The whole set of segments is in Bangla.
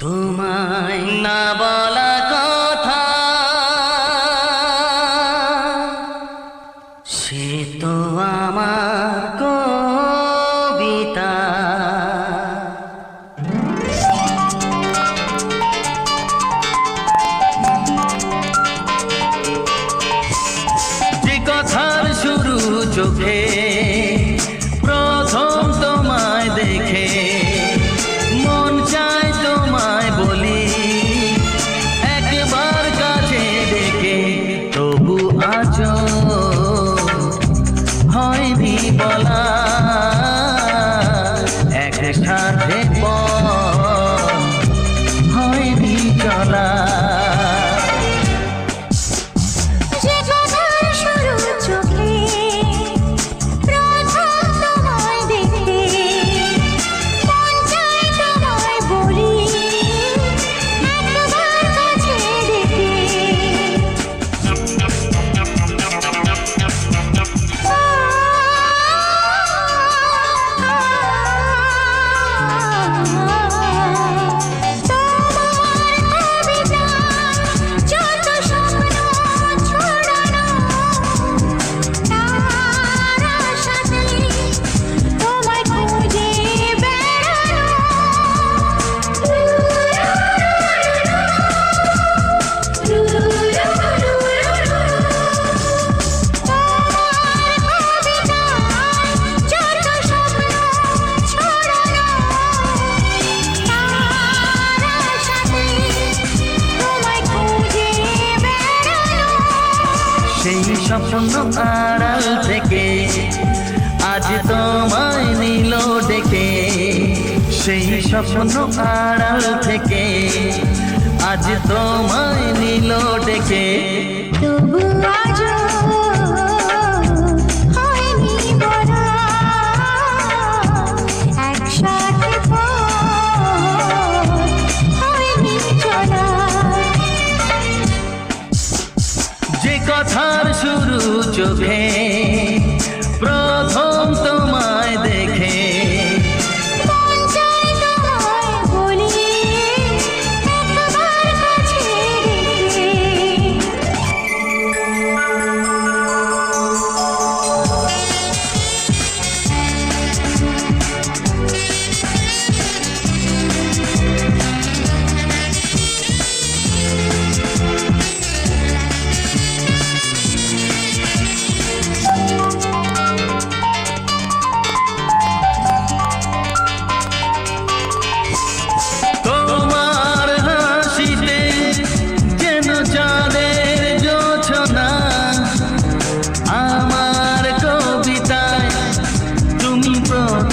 তোমায় না বলা কথা সে তো আমার Bye. স্বপ্ন আড়াল থেকে। আজ তোমায় নিল ডেকে। সেই স্বপ্ন আড়াল থেকে। আজ তোমায় কথার শুরু চোখে।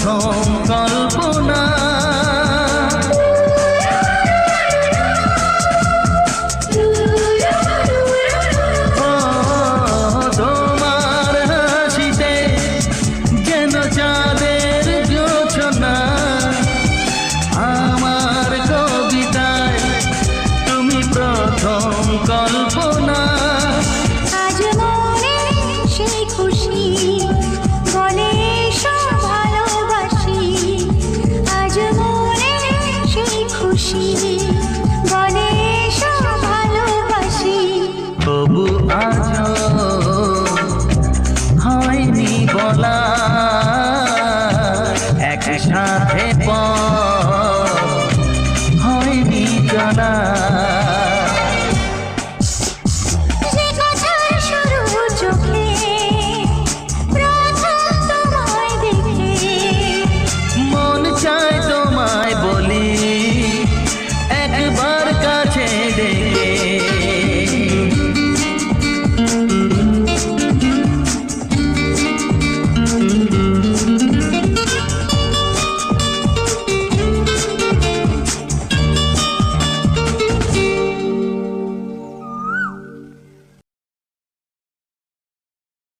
সঙ্গল গণেশ ভালোবাসি। তবু হয়নি বলা। একসাথে